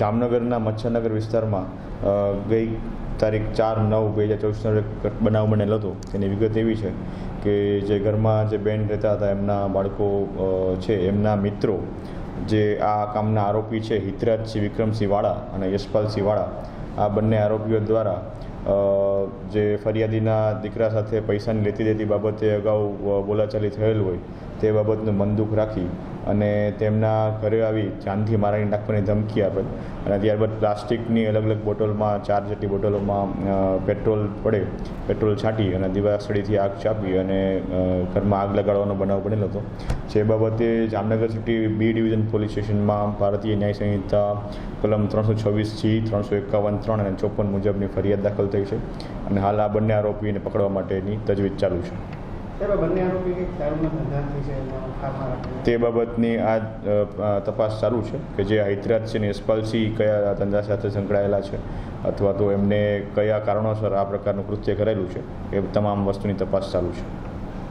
જામનગરના મચ્છરનગર વિસ્તારમાં ગઈ તારીખ ચાર નવ બે હજાર ચોવીસનો બનાવ બનેલો હતો. તેની વિગત એવી છે કે જે ઘરમાં જે બેન રહેતા હતા, એમના બાળકો છે, એમના મિત્રો, જે આ કામના આરોપી છે, હિતરાજસિંહ વિક્રમસિંહ વાળા અને યશપાલસિંહ વાળા આ બંને આરોપીઓ દ્વારા જે ફરિયાદીના દીકરા સાથે પૈસાની લેતી દેતી બાબતે અગાઉ બોલાચાલી થયેલ હોય, તે બાબતનું મનદુખ રાખી અને તેમના ઘરે આવી જાનથી મારાની નાખવાની ધમકી આપે. અને ત્યારબાદ પ્લાસ્ટિકની અલગ અલગ બોટલમાં, ચાર જેટલી બોટલોમાં પેટ્રોલ પડે. પેટ્રોલ છાંટી અને દિવાસળીથી આગ ચાપી અને ઘરમાં આગ લગાડવાનો બનાવ બનેલો હતો. જે બાબતે Jamnagar city B division police સ્ટેશનમાં ભારતીય ન્યાય સંહિતા, કલમ ત્રણસો છવ્વીસ જી ત્રણસો એકાવન ત્રણ અને ચોપન મુજબની ફરિયાદ દાખલ થઈ છે. અને હાલ આ બંને આરોપીને પકડવા માટેની તજવીજ ચાલુ છે. તે બાબતની આ તપાસ ચાલુ છે કે જે હૈદરાજ છે ને કયા ધંધા સાથે સંકળાયેલા છે અથવા તો એમને કયા કારણોસર આ પ્રકારનું કૃત્ય કરેલું છે, એ તમામ વસ્તુની તપાસ ચાલુ છે.